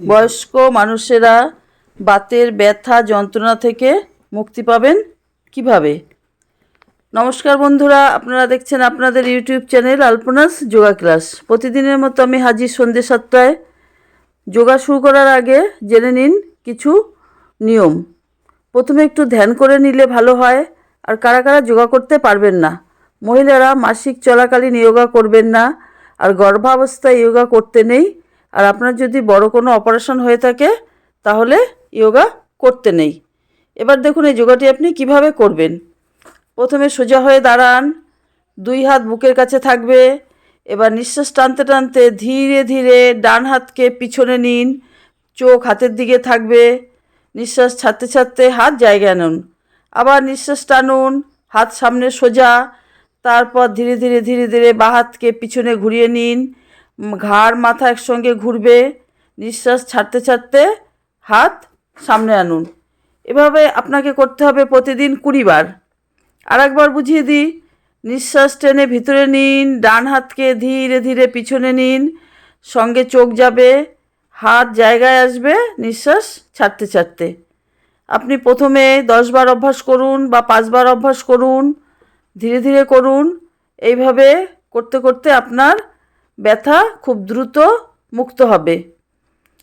বয়স্ক মানুষেরা বাতের ব্যথা, যন্ত্রণা থেকে মুক্তি পাবেন কীভাবে? নমস্কার বন্ধুরা, আপনারা দেখছেন আপনাদের YouTube channel Alpana's yoga class. প্রতিদিনের মতো আমি হাজির সন্ধ্যে সাতটায়। যোগা শুরু করার আগে জেনে নিন কিছু নিয়ম। প্রথমে একটু ধ্যান করে নিলে ভালো হয়, আর কারা কারা যোগা করতে পারবেন না? মহিলারা মাসিক চলাকালীন যোগা করবেন না, আর গর্ভাবস্থায় যোগা করতে নেই আর আপনার যদি বড় কোনো অপারেশন হয়ে থাকে, তাহলে যোগা করতে নেই। এবার দেখুন এই যোগাটি আপনি কীভাবে করবেন। প্রথমে সোজা হয়ে দাঁড়ান, দুই হাত বুকের কাছে থাকবে। এবার নিঃশ্বাস টানতে টানতে ধীরে ধীরে ডান হাতকে পিছনে নিন, চোখ হাতের দিকে থাকবে। নিঃশ্বাস ছাড়তে ছাড়তে হাত জায়গায় আনুন। আবার নিঃশ্বাস টানুন, হাত সামনে সোজা, তারপর ধীরে ধীরে ধীরে ধীরে বা হাতকে পিছনে ঘুরিয়ে নিন। ঘাড় মাথা একসঙ্গে ঘুরবে, নিঃশ্বাস ছাড়তে ছাড়তে হাত সামনে আনুন। এভাবে আপনাকে করতে হবে প্রতিদিন কুড়ি বার। আর একবার বুঝিয়ে দিই, নিঃশ্বাস টেনে ভিতরে নিন, ডান হাতকে ধীরে ধীরে পিছনে নিন, সঙ্গে চোখ যাবে, হাত জায়গায় আসবে নিঃশ্বাস ছাড়তে ছাড়তে। আপনি প্রথমে দশবার অভ্যাস করুন বা পাঁচবার অভ্যাস করুন, ধীরে ধীরে করুন। এইভাবে করতে করতে আপনার ব্যথা খুব দ্রুত মুক্ত হবে।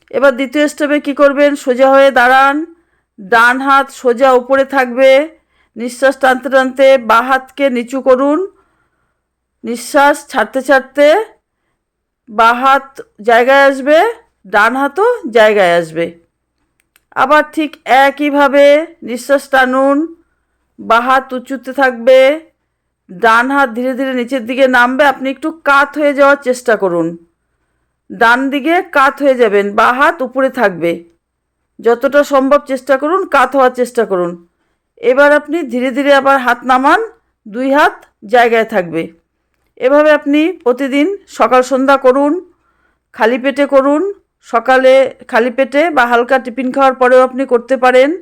এবার দ্বিতীয় স্টেপে কী করবেন? সোজা হয়ে দাঁড়ান। ডান হাত সোজা উপরে থাকবে। নিঃশ্বাস টানতে টানতে বা হাতকে নিচু করুন। নিঃশ্বাস ছাড়তে ছাড়তে বা হাত জায়গায় আসবে, ডান হাতও জায়গায় আসবে। আবার ঠিক একইভাবে নিঃশ্বাস টানুন। বা হাত উঁচুতে থাকবে। ডান হাত ধীরে ধীরে নিচের দিকে নামবে, আপনি একটু কাত হয়ে যাওয়ার চেষ্টা করুন। ডান দিকে কাত হয়ে যাবেন, বা হাত উপরে থাকবে। যতটা সম্ভব চেষ্টা করুন, কাত হওয়ার চেষ্টা করুন। এবার আপনি ধীরে ধীরে আবার হাত নামান, দুই হাত জায়গায় থাকবে। এভাবে আপনি প্রতিদিন সকাল সন্ধ্যা করুন, খালি পেটে করুন, সকালে খালি পেটে বা হালকা টিফিন খাওয়ার পরেও আপনি করতে পারেন।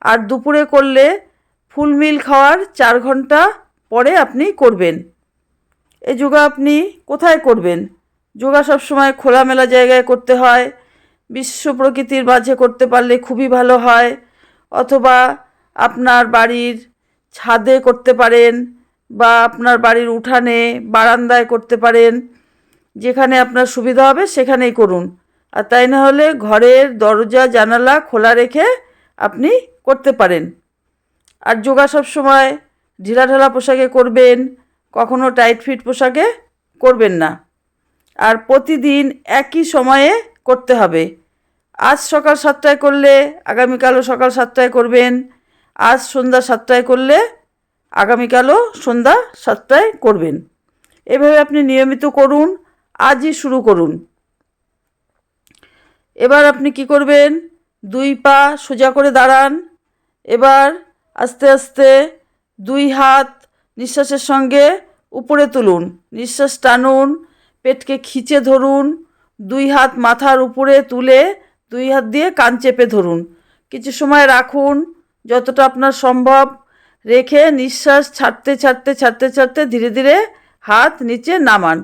আর দুপুরে করলে ফুল মিল খাওয়ার চার ঘণ্টা পরে আপনি করবেন। এই যোগা আপনি কোথায় করবেন? যোগা সবসময় খোলামেলা জায়গায় করতে হয়। বিশ্ব প্রকৃতির মাঝে করতে পারলে খুবই ভালো হয়। অথবা আপনার বাড়ির ছাদে করতে পারেন বা আপনার বাড়ির উঠানে, বারান্দায় করতে পারেন। যেখানে আপনার সুবিধা হবে সেখানেই করুন। আর তাই না হলে ঘরের দরজা, জানালা খোলা রেখে আপনি করতে পারেন। আর যোগা সব সময় ঢিলাঢালা পোশাকে করবেন, কখনো টাইট ফিট পোশাকে করবেন না। আর প্রতিদিন একই সময়ে করতে হবে। আজ সকাল সাতটায় করলে আগামীকালও সকাল সাতটায় করবেন, আজ সন্ধ্যা সাতটায় করলে আগামীকালও সন্ধ্যা সাতটায় করবেন। এভাবে আপনি নিয়মিত করুন, আজই শুরু করুন। এবার আপনি কি করবেন? দুই পা সোজা করে দাঁড়ান। এবার আস্তে আস্তে দুই হাত নিঃশ্বাসের সঙ্গে উপরে তুলুন, নিঃশ্বাস টানুন, পেটকে খিচে ধরুন, দুই হাত মাথার উপরে তুলে দুই হাত দিয়ে কান চেপে ধরুন। কিছু সময় রাখুন, যতটা আপনার সম্ভব। রেখে নিঃশ্বাস ছাড়তে ছাড়তে ছাড়তে ছাড়তে ধীরে ধীরে হাত নিচে নামান।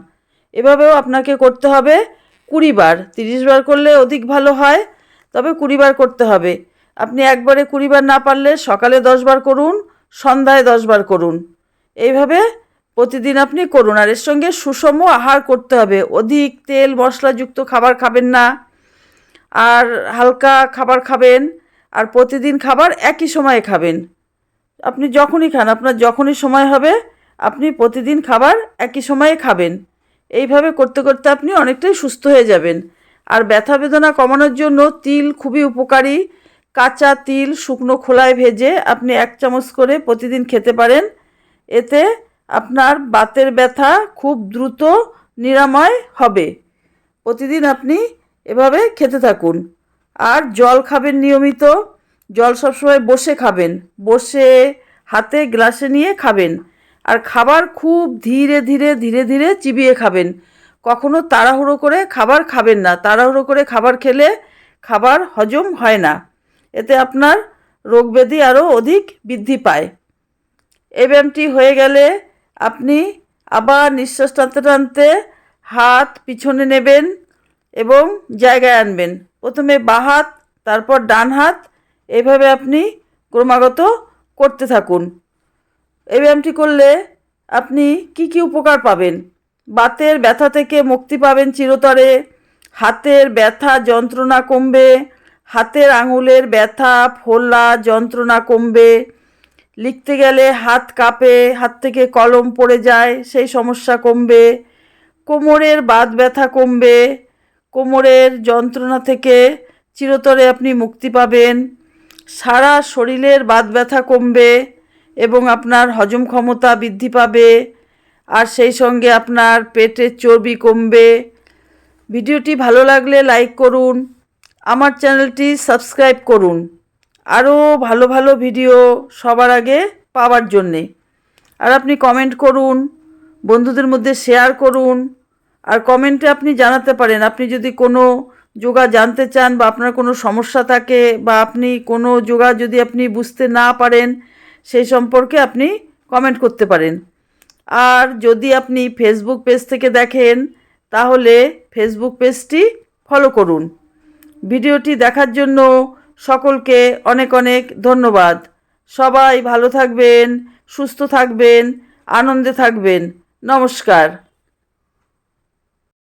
এভাবেও আপনাকে করতে হবে কুড়ি বার। তিরিশ বার করলে অধিক ভালো হয়, তবে কুড়ি বার করতে হবে। আপনি একবারে কুড়ি বার না পারলে সকালে দশ বার করুন সন্ধ্যায় দশ বার করুন। এইভাবে প্রতিদিন আপনি করুন। আর এর সঙ্গে সুষম আহার করতে হবে। অধিক তেল, মশলাযুক্ত খাবার খাবেন না। আর হালকা খাবার খাবেন। আর প্রতিদিন খাবার একই সময়ে খাবেন। আপনি যখনই খান, আপনার যখনই সময় হবে, আপনি প্রতিদিন খাবার একই সময়ে খাবেন। এইভাবে করতে করতে আপনি অনেকটাই সুস্থ হয়ে যাবেন। আর ব্যথা বেদনা কমানোর জন্য তিল খুবই উপকারী। কাঁচা তিল শুকনো খোলায় ভেজে আপনি এক চামচ করে প্রতিদিন খেতে পারেন। এতে আপনার বাতের ব্যথা খুব দ্রুত নিরাময় হবে। প্রতিদিন আপনি এভাবে খেতে থাকুন। আর জল খাবেন নিয়মিত। জল সবসময় বসে খাবেন। বসে হাতে গ্লাসে নিয়ে খাবেন। আর খাবার খুব ধীরে ধীরে ধীরে ধীরে চিবিয়ে খাবেন। কখনো তাড়াহুড়ো করে খাবার খাবেন না। তাড়াহুড়ো করে খাবার খেলে খাবার হজম হয় না। এতে আপনার রোগ ব্যাধি আরও অধিক বৃদ্ধি পায়। এই ব্যায়ামটি হয়ে গেলে আপনি আবার নিঃশ্বাস টানতে টানতে হাত পিছনে নেবেন এবং জায়গায় আনবেন। প্রথমে বাঁ হাত, তারপর ডান হাত, এভাবে আপনি ক্রমাগত করতে থাকুন। এই ব্যায়ামটি করলে আপনি কি কি উপকার পাবেন? বাতের ব্যথা থেকে মুক্তি পাবেন চিরতরে, হাতের ব্যথা যন্ত্রণা কমবে হাতের আঙুলের ব্যথা, ফোলা যন্ত্রণা কমবে। লিখতে গেলে হাত কাঁপে, হাত থেকে কলম পড়ে যায়, সেই সমস্যা কমবে। কোমরের বাত ব্যথা কমবে। কোমরের যন্ত্রণা থেকে চিরতরে আপনি মুক্তি পাবেন। সারা শরীরের বাত ব্যথা কমবে এবং আপনার হজম ক্ষমতা বৃদ্ধি পাবে। আর সেই সঙ্গে আপনার পেটের চর্বি কমবে। ভিডিওটি ভালো লাগলে লাইক করুন। আমার চ্যানেলটি সাবস্ক্রাইব করুন। আরও ভালো ভালো ভিডিও সবার আগে পাওয়ার জন্যে। আর আপনি কমেন্ট করুন, বন্ধুদের মধ্যে শেয়ার করুন। আর কমেন্টে আপনি জানাতে পারেন, আপনি যদি কোনো যোগা জানতে চান বা আপনার কোনো সমস্যা থাকে বা আপনি কোনো যোগা যদি আপনি বুঝতে না পারেন, সেই সম্পর্কে আপনি কমেন্ট করতে পারেন। আর যদি আপনি ফেসবুক পেজ থেকে দেখেন, তাহলে ফেসবুক পেজটি ফলো করুন। ভিডিওটি দেখার জন্য সকলকে অনেক অনেক ধন্যবাদ। সবাই ভালো থাকবেন, সুস্থ থাকবেন, আনন্দে থাকবেন। নমস্কার।